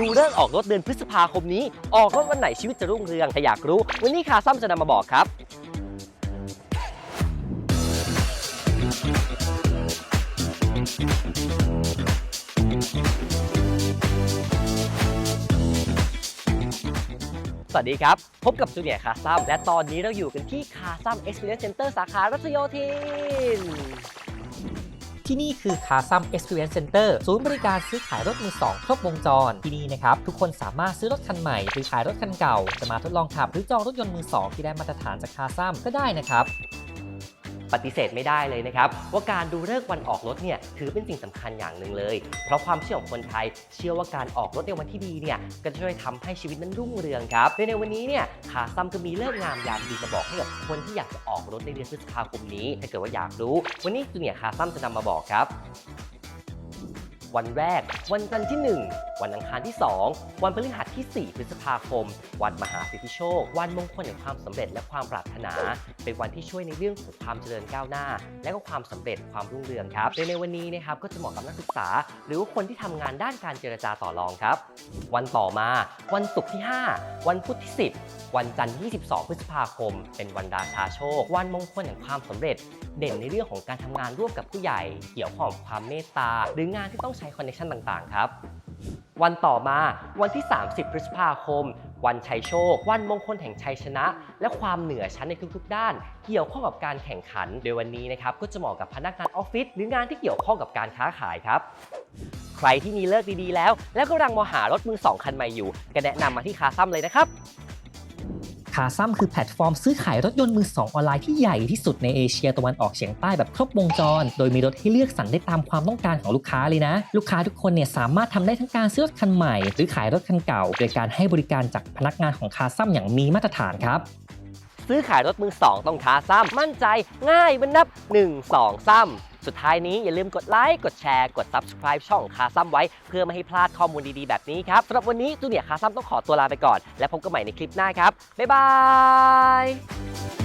ดูเรื่องออกรถเดือนพฤษภาคมนี้ ออกรถวันไหนชีวิตจะรุ่งเรืองถ้าอยากรู้ วันนี้คาซัมจะนำมาบอกครับสวัสดีครับ พบกับจูเนียร์คาซัมและตอนนี้เราอยู่กันที่คาซัม Experience Center สาขารัชโยธิน ที่นี่คือ c a s a m Experience Center ศูนย์บริการซื้อขายรถมือสองครบวงจร ที่นี่นะครับ ทุกคนสามารถซื้อรถคันใหม่ หรือขายรถคันเก่า จะมาทดลองขับหรือจองรถยนต์มือสองที่ได้มาตรฐานจาก c a s a m ก็ได้นะครับ ปฏิเสธไม่ได้เลยนะครับว่าการดูเลิกษ์วันออกรถเนี่ยถือเป็นสิ่งสำคัญอย่างหนึ่งเลย เพราะความเชื่อของคนไทย เชื่อว่าการออกรถในวันที่ดีเนี่ยก็จะช่วยทำให้ชีวิตนั้นรุ่งเรืองครับโดยในวันนี้เนี่ยขาซัมก็มีเลิกงามยามดีมาบอกให้กับคนที่อยากจะออกรถในเดือนพฤษภาคมนี้ ถ้าเกิดว่าอยากรู้ วันนี้จูเนียร์คาซัมจะนำมาบอกครับ วันแรก วันจันทร์ที่ 1 วันอังคารที่ 2 วันพฤหัสที่ 4 พฤษภาคม วันมหาสิทธิโชค วันมงคลแห่งความสำเร็จและความปรารถนา เป็นวันที่ช่วยในเรื่องของความเจริญก้าวหน้า และก็ความสำเร็จความรุ่งเรืองครับโดยในวันนี้นะครับก็จะเหมาะกับนักศึกษา หรือว่าคนที่ทำงานด้านการเจรจาต่อรองครับ วันต่อมา วันศุกร์ที่ 5 วันพุธที่ 10 วันจันทร์ที่22 พฤษภาคม เป็นวันดาชาโชค วันมงคลแห่งความสำเร็จ เด่นในเรื่องของการทำงานร่วมกับผู้ใหญ่ เกี่ยวข้องกับความเมตตา หรืองานที่ต้องใช้คอนเนคชั่นต่างๆ ครับ วันต่อมาวันที่ 30 พฤษภาคม วันชัยโชค วันมงคลแห่งชัยชนะ และความเหนือชั้นในทุกๆ ด้าน เกี่ยวข้องกับการแข่งขัน โดยวันนี้นะครับก็จะเหมาะกับพนักงานออฟฟิศหรืองานที่เกี่ยวข้องกับการค้าขายครับ ใครที่มีเลิกดีๆแล้ว แล้วก็กำลังมองหารถมือสองคันใหม่อยู่ก็แนะนำมาที่คาซัมเลยนะครับ c a s a m คือแพลตฟอร์มซื้อขายรถยนต์มือสองออนไลน์ที่ใหญ่ที่สุดในเอเชียตะวันออกเฉียงใต้แบบครบวงจร โดยมีรถให้เลือกสรรได้ตามความต้องการของลูกค้าเลยนะ ลูกค้าทุกคนเนี่ยสามารถทำได้ทั้งการซื้อรถคันใหม่ หรือขายรถคันเก่า โดยการให้บริการจากพนักงานของคาซัมอย่างมีมาตรฐานครับซื้อขายรถมือสองต้องคาซ้ำมั่นใจง่ายมันนับ 1 2ซ้ำ สุดท้ายนี้อย่าลืมกดไลค์ กดแชร์ กด Subscribe ช่องคาซัมไว้ เพื่อไม่ให้พลาดข้อมูลดีๆ แบบนี้ครับสำหรับวันนี้จูเนียร์คาซัมต้องขอตัวลาไปก่อน และพบกันใหม่ในคลิปหน้าครับบ๊ายบาย